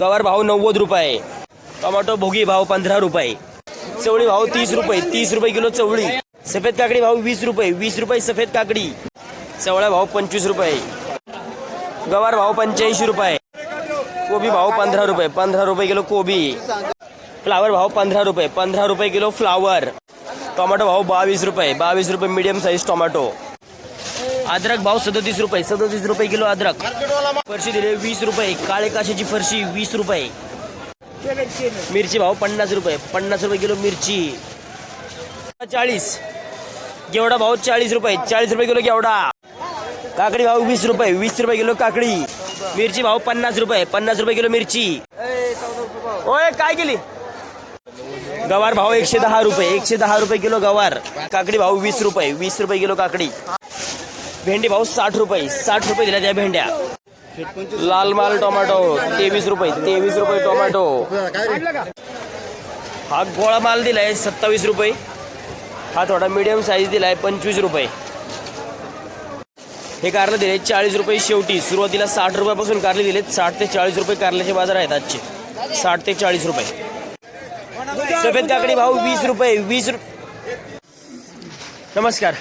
गवार भाव नव्वद रुपये. टोमॅटो भोगी भाव पंधरा रुपये. चवळी भाव तीस रुपये. तीस रुपये किलो चवळी. सफ़ेद काकडी भाव वीस रुपये. वीस रुपये सफ़ेद काकडी. चवळा भाव पंचवीस रुपये. गवार भाव पंच्याऐंशी रुपये. कोबी भाव पंधरा रुपये. पंधरा रुपये किलो कोबी. फ्लावर भाव पंधरा रुपये. पंधरा रुपये किलो फ्लावर. टोमॅटो भाव बावीस रुपये. बावीस रुपये मीडियम साईज टोमॅटो. अद्रक भाव सदतीस रुपये. सदतीस रुपये किलो अद्रक. फरशी दिले वीस रुपये. काळे काशीची फरशी वीस रुपये. मिरची भाव पन्नास रुपये. पन्नास रुपये किलो मिरची. चाळीस. गेवडा भाव चाळीस रुपये. चाळीस रुपये किलो गेवडा काकडी भाव वीस रुपये. वीस रुपये किलो काकडी. मिरची भाव पन्नास रुपये. पन्नास रुपये किलो मिरची. ओय, काय केली? गवार भाव एकशे दहा रुपये. एकशे दहा रुपये किलो गवार. काकडी भाव वीस रुपये. वीस रुपये किलो काकडी. भेंडी भाऊ साठ रुपये साठ रुपये दिल्या त्या भेंड्या. लाल माल टोमॅटो तेवीस रुपये तेवीस रुपये टोमॅटो. हा गोळा माल दिलाय सत्तावीस रुपये. हा थोडा मीडियम साईज दिलाय पंचवीस रुपये. हे कारले दिले चाळीस रुपये शेवटी. सुरुवातीला साठ रुपयापासून कारले दिलेत. साठ ते चाळीस रुपये कारल्याचे बाजार आहेत आजचे. साठ ते चाळीस रुपये. सफेद काकडी भाऊ वीस रुपये वीस रु नमस्कार.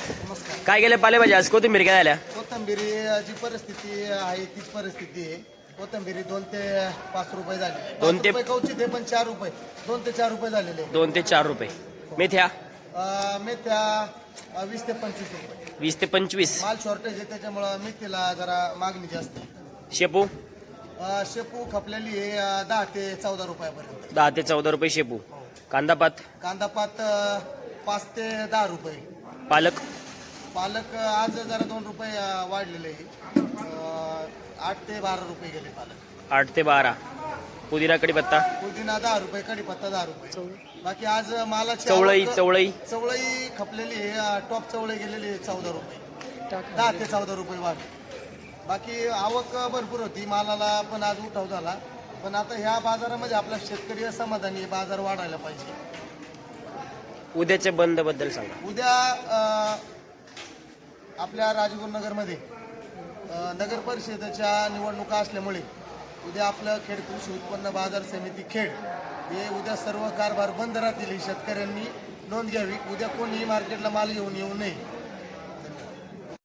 काय गेले पालेभाज्या आज कोथिंबीर काय झाल्या कोथंबिरी जी परिस्थिती आहे तीच परिस्थिती आहे. कोथंबिरी दोन ते पाच रुपये झाली. दोन पाच ते- रुपये कवचित आहे पण चार रुपये. दोन ते चार रुपये झालेले. आहे. दोन ते चार रुपये. मेथ्या? अं, मेथ्या अं, वीस ते पंचवीस रुपये. वीस ते पंचवीस. माल शॉर्टेज आहे त्याच्यामुळं मेथीला जरा मागणी जास्त आहे. शेपू? अं, शेपू खपलेली आहे अं, दहा ते चौदा रुपयापर्यंत. दहा ते चौदा रुपये शेपू. कांदापात कांदापात अं, पाच ते दहा रुपये. पालक? पालक आज जरा दोन रुपये वाढलेले आठ ते बारा रुपये गेले पालक. आठ ते बारा. पुदिना कढीपत्ता? पुदिना दहा रुपये कढीपत्ता दहा रुपये. बाकी आज मालाची चवळई चवळई चवळई खपलेली आहे टॉप चवळई गेलेली आहे चौदा रुपये. दहा ते चौदा रुपये वाढ. बाकी आवक भरपूर होती मालाला पण आज उठाव झाला. पण आता ह्या बाजारामध्ये आपला शेतकरी समाधानी आहे, बाजार वाढायला पाहिजे. उद्याच्या बंदबद्दल सांगा. उद्या आपल्या राजगुरुनगरमध्ये नगर परिषदेच्या निवडणुका असल्यामुळे उद्या आपलं खेड कृषी उत्पन्न बाजार समिती खेड हे उद्या सर्व कारभार बंद राहतील शेतकऱ्यांनी नोंद घ्यावी. उद्या कोणीही मार्केटला माल घेऊन येऊ नये.